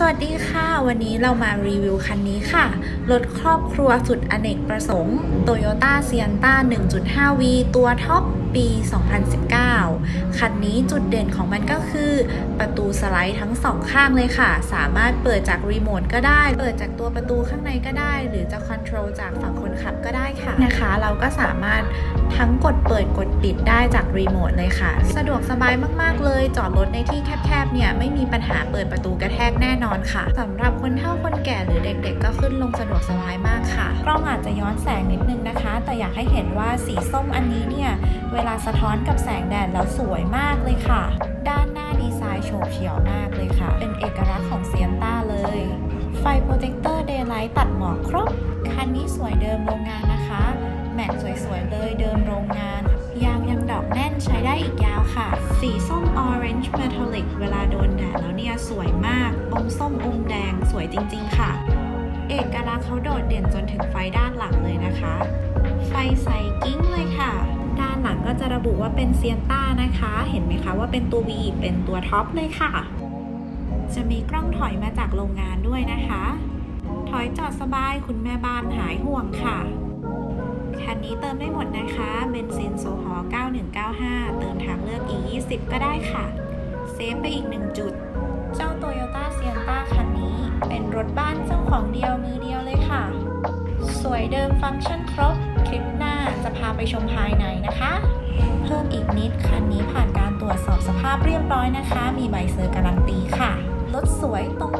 สวัสดีค่ะ วันนี้เรามารีวิวคันนี้ค่ะ รถครอบครัวสุดอเนกประสงค์ Toyota Sienta 1.5V ตัวท็อปปี 2019 คันนี้จุดเด่นของมันก็คือ ประตูสไลด์ทั้งสองข้างเลยค่ะ สามารถเปิดจากรีโมทก็ได้ เปิดจากตัวประตูข้างในก็ได้ หรือจะคอนโทรลจากฝั่งคนขับก็ได้ค่ะนะคะ เราก็สามารถทั้งกดเปิดกดปิดได้จากรีโมทเลยค่ะ สะดวกสบายมาก ๆ เลย จอดรถในที่แคบ ๆ เนี่ย ไม่มีปัญหาเปิดประตูกระแทกแน่นอนค่ะสำหรับคนเฒ่าคนแก่หรือเด็ก ๆ ก็ขึ้นลงสะดวกสบายมากค่ะ กล้องอาจจะย้อนแสงนิดนึงนะคะ แต่อยากให้เห็นว่าสีส้มอันนี้เนี่ยเวลาสะท้อนกับแสงแดดแล้วสวยมากเลยค่ะ ด้านหน้าดีไซน์โฉบเฉี่ยวมากเลยค่ะ เป็นเอกลักษณ์ของเซียนต้าเลย ไฟโปรเจคเตอร์เดย์ไลท์ตัดหมอกครบ คันนี้สวยเดิมโรงงานนะคะ แม็กสวยๆเลยเดิมโรงงาน ยางยังดอกแน่นใช้ได้อีกยาวค่ะ สีส้ม Orange Metallic เวลาโดนแดดแล้วเนี่ยสวยมากอมส้มอมแดงสวยจริง ๆ ค่ะ เอกลักษณ์เขาโดดเด่นจนถึงไฟด้านหลังเลยนะคะ ไฟใสกิ้งเลยค่ะ ก็จะระบุว่าเป็นเซียนต้านะคะ เห็นไหมคะว่าเป็นตัว V เป็นตัวท็อปเลยค่ะ จะมีกล้องถอยมาจากโรงงานด้วยนะคะ ถอยจอดสบายคุณแม่บ้านหายห่วงค่ะคันนี้เติมได้หมดนะคะเบนซินโซฮอล์9195 เติมทางเลือก E20 ก็ได้ค่ะ เซฟไปอีกหนึ่งจุด เจ้า Toyota Sienna คันนี้ เป็นรถบ้านเจ้าของเดียวมือเดียวเลยค่ะ สวยเดิมฟังก์ชัน ไปชมภายในนะคะ เพิ่มอีกนิดคันนี้ผ่านการตรวจสอบสภาพเรียบร้อยนะคะ มีใบเซอร์การันตีค่ะ รถสวยตรง